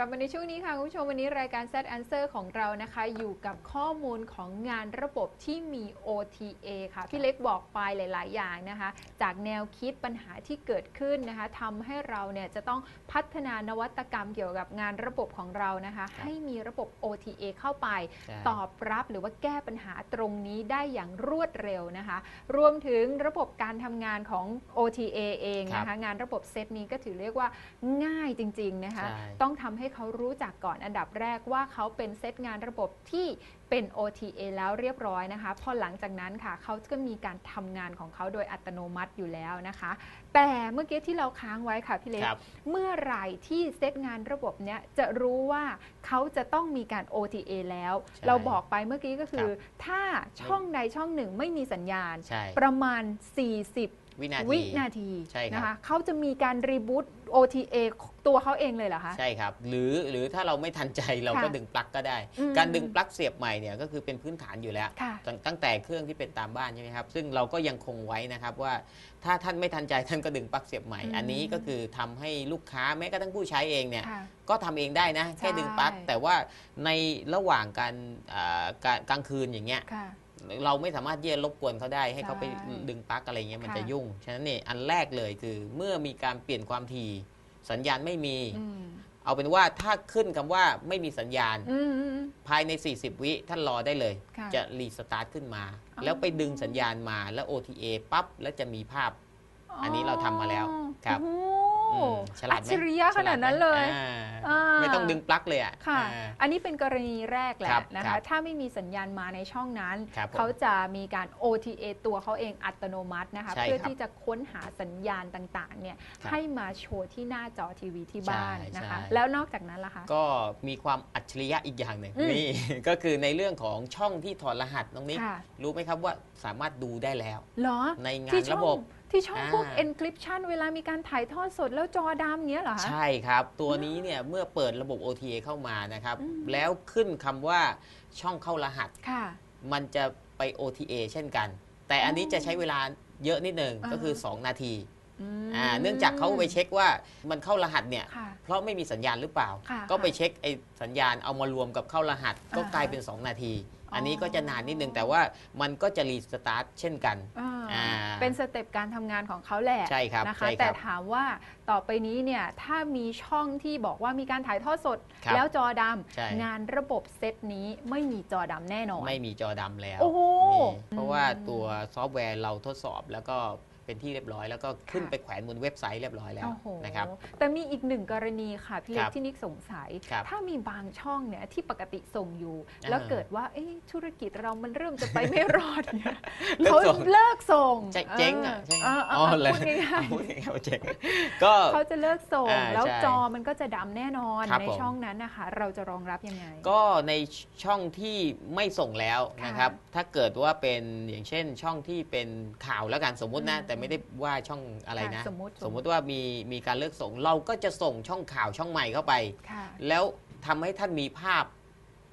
กลับมาในช่วงนี้ค่ะคุณผู้ชมวันนี้รายการ Set Answer ของเรานะคะ อยู่กับข้อมูลของงานระบบที่มี OTA ค่ะ พี่เล็กบอกไปหลาย ๆ อย่างนะคะ จากแนวคิดปัญหาที่เกิดขึ้นนะคะทำให้เราเนี่ยจะต้องพัฒนานวัตกรรมเกี่ยวกับงานระบบของเรานะคะ ให้มีระบบ OTA เข้าไปใช่ตอบรับหรือว่าแก้ปัญหาตรงนี้ได้อย่างรวดเร็วนะคะ รวมถึงระบบการทำงานของ OTA เองนะครัคะบงานระบบเซตนี้ก็ถือเรียกว่าง่ายจริง ๆ นะคะใช่ต้องทำให้เขารู้จักก่อนอันดับแรกว่าเขาเป็นเซตงานระบบที่เป็น OTA แล้วเรียบร้อยนะคะ พอหลังจากนั้นค่ะเขาก็มีการทำงานของเขาโดยอัตโนมัติอยู่แล้วนะคะ แต่เมื่อกี้ที่เราค้างไว้ค่ะพี่เล็กครับเมื่อไหร่ที่เซตงานระบบเนี้ยจะรู้ว่าเขาจะต้องมีการ OTA แล้วใช่เราบอกไปเมื่อกี้ก็คือครับถ้าช่องใดช่องหนึ่งไม่มีสัญญาณใช่ประมาณ 40วินาทีวินาทีใช่ครับนะคะเขาจะมีการรีบูต OTA ตัวเขาเองเลยเหรอคะ ใช่ครับ หรือหรือถ้าเราไม่ทันใจเราก็ค่ะดึงปลั๊กก็ได้ อืมการดึงปลั๊กเสียบใหม่เนี่ยก็คือเป็นพื้นฐานอยู่แล้ว ค่ะตั้งตั้งแต่เครื่องที่เป็นตามบ้านใช่ไหมครับ ซึ่งเราก็ยังคงไว้นะครับว่าถ้าท่านไม่ทันใจท่านก็ดึงปลั๊กเสียบใหม่ อืม อันนี้ก็คือทำให้ลูกค้าแม้กระทั่งผู้ใช้เองเนี่ย ค่ะ ก็ทำเองได้นะ แค่ใช่ดึงปลั๊กแต่ว่าในระหว่างการอ่าการกลางคืนอย่างเงี้ย ค่ะ เราไม่สามารถที่จะรบกวนเขาได้ ให้เขาไปใช่ดึงปลั๊กอะไรเงี้ยมันค่ะจะยุ่ง ฉะนั้นเนี่ยอันแรกเลยคือเมื่อมีการเปลี่ยนความถี่สัญญาณไม่มีอืมเอาเป็นว่าถ้าขึ้นคำว่าไม่มีสัญญาณอืมอืมภายใน 40 วิท่านรอได้เลยค่ะจะรีสตาร์ทขึ้นมาอ๋อแล้วไปดึงสัญญาณมาแล้ว OTA ปั๊บแล้วจะมีภาพ อันนี้เราทำมาแล้วครับโอ้อืโหม ฉลาดไหมอัจฉริยะขนาดนั้นเลยอ่าอ่า ไม่ต้องดึงปลั๊กเลยอะค่ะ อ่า อันนี้เป็นกรณีแรกแหละครับนะครัคะ บถ้าไม่มีสัญญาณมาในช่องนั้น ครับผมเขาจะมีการ OTA ตัวเขาเองอัตโนมัตินะคะ ใช่เพื่อครับที่จะค้นหาสัญญาณต่างๆ เนี่ยครับให้มาโชว์ที่หน้าจอทีวีที่บ้านใช่นะคะ ใช่ แล้วนอกจากนั้นล่ะคะ ก็มีความอัจฉริยะอีกอย่างหนึ่งอืมนี่ ก็คือในเรื่องของช่องที่ถอดรหัสตรงนี้ ค่ะ รู้ไหมครับว่าสามารถดูได้แล้ว เหรอ ในงาที่นช่ระองบบ ที่ช่องพวก อ่า encryption เวลามีการถ่ายทอดสดแล้วจอดำเงี้ยเหรอคะ ใช่ครับ ตัวนี้เนี่ยเมื่อเปิดระบบ OTA เข้ามานะครับ อืม แล้วขึ้นคำว่าช่องเข้ารหัส ค่ะ มันจะไป OTA เช่นกัน แต่อันนี้จะใช้เวลาเยอะนิดหนึ่งอ่า ก็คือ 2 นาทีอืมอ่าเนื่องจากเขาไปเช็คว่ามันเข้ารหัสเนี่ย ค่ะเพราะไม่มีสัญญาณหรือเปล่า ค่ะก็ไปเช็คไอ้สัญญาณเอามารวมกับเข้ารหัส ก็อ่าฮะ กลายเป็น 2 นาที อ๋ออัอันนี้ก็จะนานนิดนึงแต่ว่ามันก็จะรีสตาร์ทเช่นกันอ่าอ่าเป็นสเต็ปการทำงานของเขาแหละใช่ครับนะคะใช่ครับแต่ถามว่าต่อไปนี้เนี่ยถ้ามีช่องที่บอกว่ามีการถ่ายทอดสดครับแล้วจอดใช่ำงานระบบเซตนี้ไม่มีจอดำแน่นอน ไม่มีจอดำแล้วโอ้โหนี่เพราะว่าอืมตัวซอฟต์แวร์เราทดสอบแล้วก็ เป็นที่เรียบร้อย แล้วก็ขึ้นค่ะไปแขวนบนเว็บไซต์เรียบร้อยแล้วโอ้โหนะครับแต่มีอีกหนึ่งกรณีค่ะพี่เล็กครับที่นิกสงสัยครับถ้ามีบางช่องเนี่ยที่ปกติส่งอยู่อ่าแล้วเกิดว่าเอ๊ะธุรกิจเรามันเริ่มจะไปไม่รอดเนี่ยเลิกเขาส่งเลิกส่งเจ๊เจ๊งอะใช่ไหมเออเอออ๋อเออเลยพูดง่ายพูดง่ายๆเจ๊งก็ๆเขาจะเลิกส่งอ่าแล้วใช่จอมันก็จะดำแน่นอนครับในผมช่องนั้นนะคะ เราจะรองรับยังไง ก็ในช่องที่ไม่ส่งแล้วนะครับ ถ้าเกิดว่าเป็นอย่างเช่นช่องที่เป็นข่าวแล้วกันสมมุตินะอืมแต่ไม่ได้ว่าช่องอะไรนะค่ะสมมุติสมมุติว่ามีมีการเลิกส่ง เราก็จะส่งช่องข่าวช่องใหม่เข้าไปค่ะแล้วทำให้ท่านมีภาพ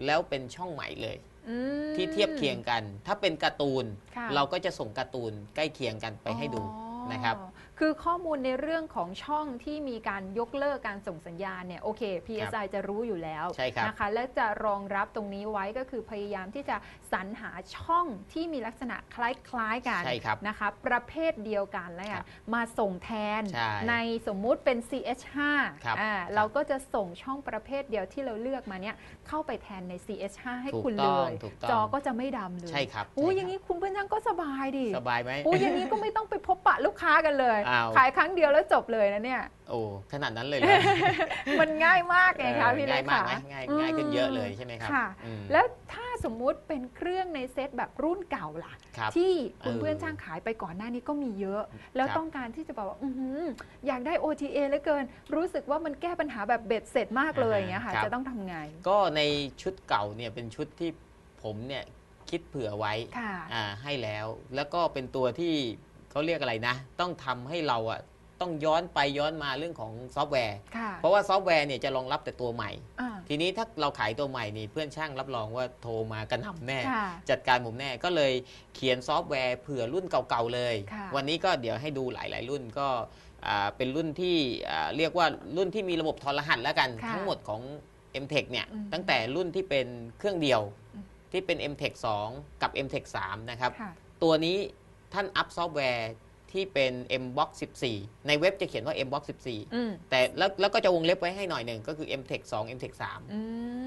แล้วเป็นช่องใหม่เลยอืมที่เทียบเคียงกัน ถ้าเป็นการ์ตูนค่ะเราก็จะส่งการ์ตูนใกล้เคียงกันไปให้ดูอ๋อนะครับ คือข้อมูลในเรื่องของช่องที่มีการยกเลิกการส่งสัญญาณเนี่ยโอเค PSI จะรู้อยู่แล้วใช่ครับนะคะและจะรองรับตรงนี้ไว้ก็คือพยายามที่จะสรรหาช่องที่มีลักษณะคล้ายๆกันใช่ครับนะคะประเภทเดียวกันแล้วครัอะบมาส่งแทนใช่ในสมมุติเป็น CH5 ครับอ่าครับเราก็จะส่งช่องประเภทเดียวที่เราเลือกมาเนี่ยเข้าไปแทนใน CH5 ให้ถูกคุณต้เลองยถูกต้องจอก็จะไม่ดำเลยใช่ครับอู้ใช่อย่างครับนี้คุณเพื่อนช่างก็สบายดิสบายไหมอู้อย่างนี้ก็ไม่ต้องไปพบปะลูกค้ากันเลยอ้าวขายครั้งเดียวแล้วจบเลยนะเนี่ย โอ้ขนาดนั้นเลยเหรอมันง่ายมากไงคะเออพี่เล็ง่ากยมากค่ะไหมง่ายง่ายขึ้นเยอะเลยใช่ไหมครับค่ะอืมแล้วถ้าสมมุติเป็นเครื่องในเซตแบบรุ่นเก่าล่ะครับที่คุณเออเพื่อนช่างขายไปก่อนหน้านี้ก็มีเยอะ แล้วครับต้องการที่จะบอกว่าอื้อหืออยากได้ OTA เหลือเกิน รู้สึกว่ามันแก้ปัญหาแบบเบ็ดเสร็จมากเลยอย่างเงี้ยค่ะจะต้องทำไง ก็ในชุดเก่าเนี่ยเป็นชุดที่ผมเนี่ยคิดเผื่อไว้ค่ะอ่าให้แล้ว แล้วก็เป็นตัวที่ เขาเรียกอะไรนะ ต้องทำให้เราอะต้องย้อนไปย้อนมาเรื่องของซอฟต์แวร์ค่ะเพราะว่าซอฟต์แวร์เนี่ยจะรองรับแต่ตัวใหม่อ่าทีนี้ถ้าเราขายตัวใหม่นี่เพื่อนช่างรับรองว่าโทรมากระหน่ำแน่ค่ะจัดการผมแน่ก็เลยเขียนซอฟต์แวร์เผื่อรุ่นเก่าๆเลยค่ะวันนี้ก็เดี๋ยวให้ดูหลายๆรุ่นก็อ่าเป็นรุ่นที่อ่าเรียกว่ารุ่นที่มีระบบทรหัสแล้วกันค่ะทั้งหมดของ m t e c h เนี่ยอืมตั้งแต่รุ่นที่เป็นเครื่องเดียวอืมที่เป็น m t e c h 2 กับ m t e c h 3 นะครับค่ะตัวนี้ ท่านอัพซอฟต์แวร์ที่เป็น mbox 14 ในเว็บจะเขียนว่า mbox อืม14 แต่แล้วแล้วก็จะวงเล็บไว้ให้หน่อยหนึ่งก็คือ m t e c h 2 m t e c h อืม3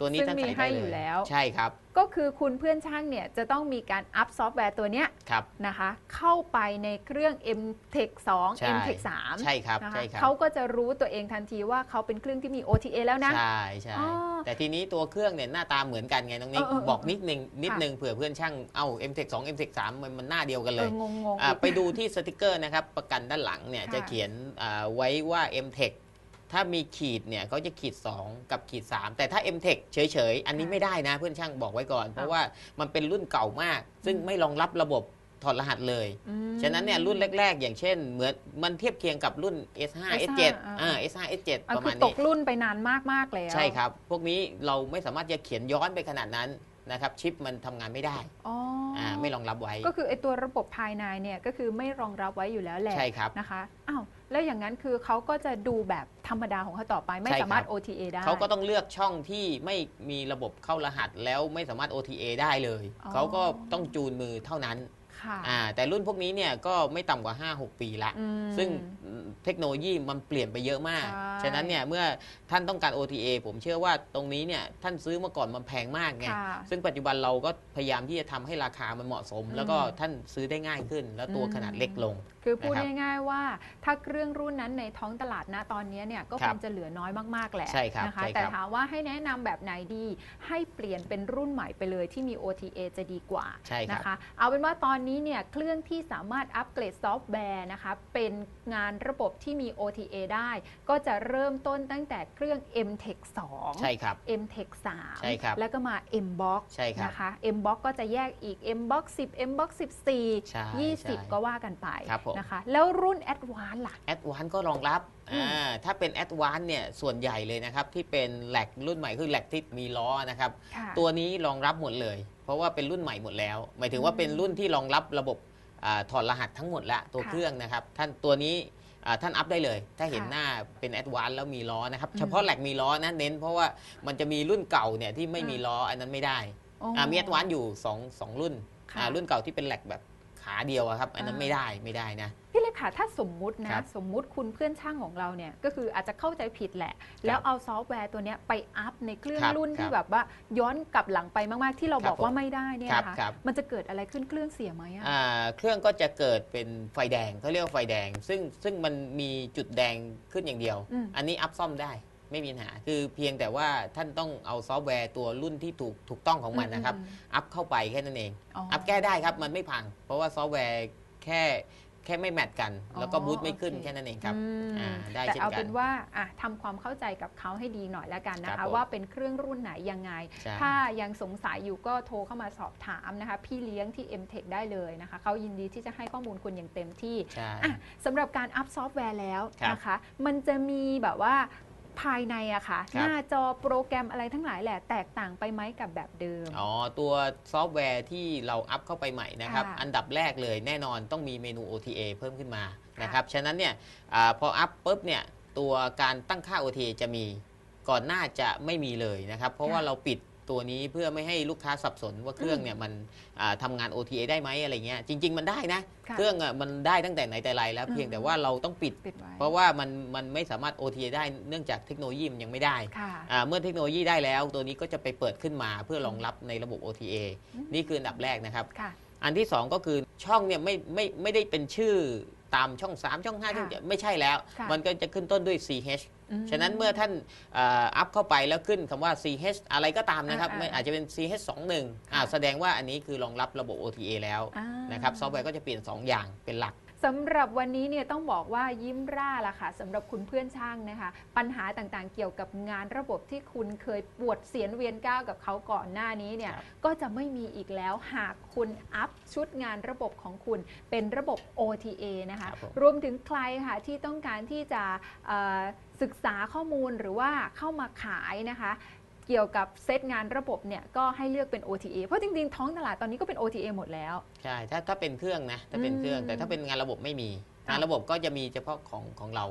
ตัวนี้ซึ่งท่านมีใส่ให้ได้อเลยู่ยแล้ว ใช่ครับก็คือคุณเพื่อนช่างเนี่ยจะต้องมีการอัพซอฟต์แวร์ตัวเนี้ยครับ นะคะ เข้าไปในเครื่อง m t e c h ใช่ 2 m t e c h 3ใช่ครับนะคะใช่ครับ เขาก็จะรู้ตัวเองทันทีว่าเขาเป็นเครื่องที่มี OTA แล้วนะ ใช่ใช่อ๋อแต่ทีนี้ตัวเครื่องเนี่ยหน้าตาเหมือนกันไงน้องนิกเออเออเออบอกนิดนึงนิดค่ะนึงเผื่อเพื่อนช่างเอ้า m t e c h 2 m t e c h 3มันมันหน้าเดียวกันเอเลยองงงๆอ่าอีก ไปดูที่สติกเกอร์นะครับ ประกันด้านหลังเนี่ยค่ะ จะเขียนอ่าไว้ว่า m t e c h ถ้ามีขีดเนี่ยเขาจะขีด 2 กับขีด 3 แต่ถ้า m t e c h เฉยๆ อันนี้ค่ะไม่ได้นะเพื่อนช่างบอกไว้ก่อน เพราะอะว่ามันเป็นรุ่นเก่ามาก ซึ่งอืมไม่รองรับระบบถอดรหัสเลยอืมฉะนั้นเนี่ยรุ่นแรก ๆ อย่างเช่น เหมือนมันเทียบเคียงกับรุ่น S5 S5 S7 อ่า S5 S7 อะประคืมาอณตนี้กรุ่นไปนานมากๆแล้วใช่ครับ พวกนี้เราไม่สามารถจะเขียนย้อนไปขนาดนั้นนะครับชิปมันทำงานไม่ได้อ๋อออ่าไม่รองรับไว้ ก็คือไอตัวระบบภายในเนี่ยก็คือไม่รองรับไว้อยู่แล้วแหละใช่ครับนะคะอ้าว แล้วอย่างนั้นคือเขาก็จะดูแบบธรรมดาของเขาต่อไปไม่ใช่ครับ สามารถ OTA ได้ เขาก็ต้องเลือกช่องที่ไม่มีระบบเข้ารหัสแล้วไม่สามารถ OTA ได้เลย อ๋อ เขาก็ต้องจูนมือเท่านั้น ค่ะอ่าแต่รุ่นพวกนี้เนี่ยก็ไม่ต่ำกว่า 5-6 ปีละ อืม ซึ่งเทคโนโลยีมันเปลี่ยนไปเยอะมาก ใช่ ฉะนั้นเนี่ยเมื่อท่านต้องการ OTA ผมเชื่อว่าตรงนี้เนี่ยท่านซื้อมาก่อนมันแพงมากไง ค่ะ ซึ่งปัจจุบันเราก็พยายามที่จะทำให้ราคามันเหมาะสมอืมแล้วก็ท่านซื้อได้ง่ายขึ้น แล้วตัวอืมขนาดเล็กลง คือพูดนะครับง่ายๆว่าถ้าเครื่องรุ่นนั้นในท้องตลาดนะตอนนี้เนี่ยก็ครัคบงจะเหลือน้อยมากๆแหละใช่ครับนะคะ ใช่ครับ แต่ถามว่าให้แนะนำแบบไหนดี ให้เปลี่ยนเป็นรุ่นใหม่ไปเลยที่มี OTA จะดีกว่าใช่ครับ นะคะ เอาเป็นว่าตอนนี้เนี่ยเครื่องที่สามารถอัปเกรดซอฟต์แวร์นะคะเป็นงานระบบที่มี OTA ได้ ก็จะเริ่มต้นตั้งแต่เครื่อง MTech 2 ใช่ครับ MTech 3 ใช่ครับ แล้วก็มา Mbox ใช่ครับนะคะ Mbox ก็จะแยกอีก Mbox 10 Mbox 14ใช่20 ก็ว่ากันไปครับผมนะคะ แล้วรุ่น Advanced ล่ะแอดวานก็รองรับอืมอ่าถ้าเป็นแอดวานเนี่ยส่วนใหญ่เลยนะครับ ที่เป็นแหลกรุ่นใหม่คือแหลกที่มีล้อนะครับค่ะตัวนี้รองรับหมดเลยเพ ราะว่าเป็นรุ่นใหม่หมดแล้ว หมายถึงว่าอืมเป็นรุ่นที่รองรับระบบอาถอดรหัสทั้งหมดละตัวค่ะเครื่องนะครับ ท่านตัวนี้อ่าท่านอัพได้เลย ถ้าเห็นค่ะหน้าเป็นแอดวานแล้วมีล้อนะครับอืมเฉพาะแหลกมีล้อนะเน้น เพราะว่ามันจะมีรุ่นเก่าเนี่ยที่ไม่อืมมีล้ออันนั้นไม่ได้อ๋ออ่ามีแอดวานอยู่สองสองรุ่นค่ะอ่ารุ่นเก่าที่เป็นแหลกแบบขาเดียวอะครับ อันนั้นอ่าไม่ได้ไม่ได้นะ พี่เล็กค่ะ ถ้าสมมุติครันะบสมมุติคุณเพื่อนช่างของเราเนี่ย ก็คืออาจจะเข้าใจผิดแหละ แล้วเอาซอฟต์แวร์ตัวเนี้ยไปอัพในเครื่องครับรุ่นคที่รับแบบว่าย้อนกลับหลังไปมาก ๆ ที่เราครับบอกว่าผมไม่ได้เนี่ยครับนะคะครับ มันจะเกิดอะไรขึ้นเครื่องเสียไหมอะ อ่าเครื่องก็จะเกิดเป็นไฟแดงเขาเรียกว่าไฟแดง ซึ่งซึ่งมันมีจุดแดงขึ้นอย่างเดียว อืม อันนี้อัพซ่อมได้ไม่มีปัญหา คือเพียงแต่ว่าท่านต้องเอาซอฟต์แวร์ตัวรุ่นที่ถูกถูกต้องของมันนะครับอืมอัพเข้าไปแค่นั้นเองอ๋อออัพแก้ได้ครับ มันไม่พัง เพราะว่าซอฟต์แวร์แค่ แค่ไม่แมทกัน แล้วก็อ๋อบูตไม่ขึ้นโอเคแค่นั้นเองครับอืมอ่าได้แต่เช่นเอากัเป็น นว่าอะทำความเข้าใจกับเขาให้ดีหน่อยแล้วกันนะครัคะ บผมว่าเป็นเครื่องรุ่นไหนยังไง ใช่ ถ้ายังสงสัยอยู่ก็โทรเข้ามาสอบถามนะคะ พี่เลี้ยงที่ MTech ได้เลยนะคะเขายินดีที่จะให้ข้อมูลคุณอย่างเต็มที่ใช่ อะสำหรับการอัพซอฟต์แวร์แล้วครับนะคะ มันจะมีแบบว่า ภายในอะค่ะ ครับ หน้าจอโปรแกรมอะไรทั้งหลายแหละแตกต่างไปไหมกับแบบเดิม อ๋อ ตัวซอฟต์แวร์ที่เราอัพเข้าไปใหม่นะครับ ค่ะอันดับแรกเลยแน่นอนต้องมีเมนู OTA เพิ่มขึ้นมาค่ะนะครับ ฉะนั้นเนี่ยอาพออัพปุ๊บเนี่ยตัวการตั้งค่า OTA จะมีก่อนหน้าจะไม่มีเลยนะครับ เพราะว่าเราปิด ตัวนี้เพื่อไม่ให้ลูกค้าสับสนว่าเครื่องเนี่ยมันอ่าทำงาน OTA ได้ไหมอะไรเงี้ยจริง ๆ มันได้นะค่ะเครื่องอะมันได้ตั้งแต่ไหนแต่ไรแล้วอืมเพียงแต่ว่าเราต้องปิดปิดไว้เพราะว่ามันมันไม่สามารถ OTA ได้เนื่องจากเทคโนโลยีมันยังไม่ได้ค่ะอ่าเมื่อเทคโนโลยีได้แล้ว ตัวนี้ก็จะไปเปิดขึ้นมาเพื่อรองรับในระบบ OTA อืมนี่คืออันดับแรกนะครับค่ะอันที่ 2 ก็คือช่องเนี่ยไม่ไม่ไม่ได้เป็นชื่อ ตามช่อง 3 ช่อง5ช่องค่ะ7ไม่ใช่แล้วค่ะมันก็จะขึ้นต้นด้วย CH อืมฉะนั้นเมื่อท่านเอ่ออัพเข้าไปแล้วขึ้นคำว่า CH อะไรก็ตามนะครับอ่าๆไม่อาจจะเป็น CH 2 1อ่าค่ะแสดงว่าอันนี้คือรองรับระบบ OTA แล้วอ่านะครับซอฟต์แวร์ก็จะเปลี่ยน 2 อย่างเป็นหลัก สำหรับวันนี้เนี่ยต้องบอกว่ายิ้มร่าละค่ะสำหรับคุณเพื่อนช่างนะคะ ปัญหาต่างๆ เกี่ยวกับงานระบบที่คุณเคยปวดเสียนเวียนก้าวกับเขาก่อนหน้านี้เนี่ยครับก็จะไม่มีอีกแล้วหากคุณอัพชุดงานระบบของคุณเป็นระบบ OTA นะคะครับผมรวมถึงใครค่ะที่ต้องการที่จะเอ่อศึกษาข้อมูลหรือว่าเข้ามาขายนะคะ เกี่ยวกับเซตงานระบบเนี่ยก็ให้เลือกเป็น OTA เพราะจริงๆ ท้องตลาดตอนนี้ก็เป็น OTA หมดแล้ว ใช่ถ้าถ้าเป็นเครื่องนะถ้าเป็นเครื่องอืมแต่ถ้าเป็นงานระบบไม่มีอะงานระบบก็จะมีเฉพาะของของเรา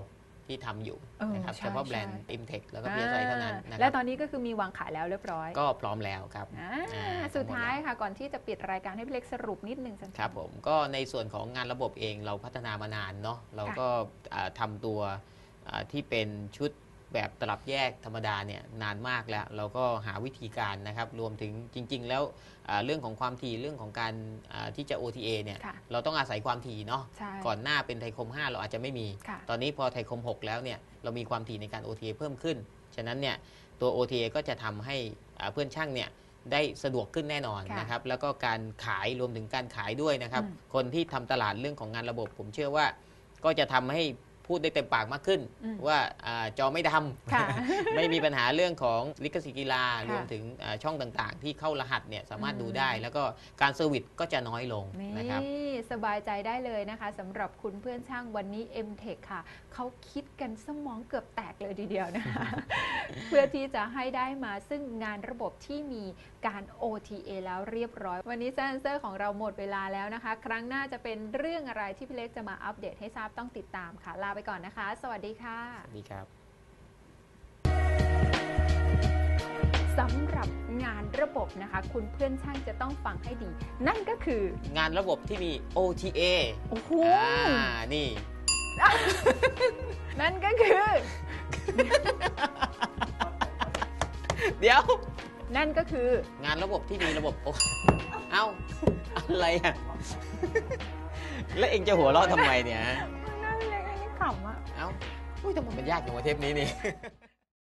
ที่ทำอยู่เออนะครับใช่เฉพาะแบรนใช่ด์ Imtech แล้วก็ PSI เท่านั้นนะคและรับตอนนี้ก็คือมีวางขายแล้วเรียบร้อย ก็พร้อมแล้วครับอ่าอ่าสุดท้ายค่ะก่อนที่จะปิดรายการให้พี่เล็กสรุปนิดนึงสั้นๆครับผมก็ในส่วนของงานระบบเองเราพัฒนามานานเนาะเราก็อ่าทำตัวอ่าที่เป็นชุด แบบตลับแยกธรรมดาเนี่ยนานมากแล้ว เราก็หาวิธีการนะครับ รวมถึงจริง ๆ แล้วอ่าเรื่องของความถี่เรื่องของการอ่าที่จะ OTA เนี่ยค่ะเราต้องอาศัยความถี่เนาะใช่ก่อนหน้าเป็นไทคม 5 เราอาจจะไม่มีค่ะตอนนี้พอไทคม 6 แล้วเนี่ยเรามีความถี่ในการ OTA เพิ่มขึ้น ฉะนั้นเนี่ยตัว OTA ก็จะทำให้อ่าเพื่อนช่างเนี่ยได้สะดวกขึ้นแน่นอนค่ะนะครับแล้วก็การขายรวมถึงการขายด้วยนะครับอืมคนที่ทำตลาดเรื่องของงานระบบ ผมเชื่อว่าก็จะทำให้ พูดได้เต็มปากมากขึ้นอืมว่าอาจอไม่ดำค่ะไม่มีปัญหาเรื่องของลิขสิทธิ์กีฬาค่ะรวมถึงอ่าช่องต่างๆ ที่เข้ารหัสเนี่ยสามารถอืมดูได้ แล้วก็การเซอร์วิสก็จะน้อยลงนี่นะครับสบายใจได้เลยนะคะสำหรับคุณเพื่อนช่างวันนี้ MTech ค่ะ เขาคิดกันสมองเกือบแตกเลยทีเดียวนะคะเพื่อที่จะให้ได้มาซึ่งงานระบบที่มีการ OTA แล้วเรียบร้อย วันนี้แซนเซอร์ของเราหมดเวลาแล้วนะคะ ครั้งหน้าจะเป็นเรื่องอะไรที่พี่เล็กจะมาอัปเดตให้ทราบต้องติดตามค่ะลาไปก่อนนะคะ สวัสดีค่ะ สวัสดีครับสำหรับงานระบบนะคะ คุณเพื่อนช่างจะต้องฟังให้ดี นั่นก็คืองานระบบที่มี OTA โอ้โหอ่านี่ นั่นก็คือ เดี๋ยว นั่นก็คืองานระบบที่มีระบบโอเอ้า อะไรอะ แล้วเองจะหัวเราะทำไมเนี่ยนั่นเลยอันนี้ ขำอะ เอ้าอุ้ยแต่มมันยากอย่างวะเทปนี้นี่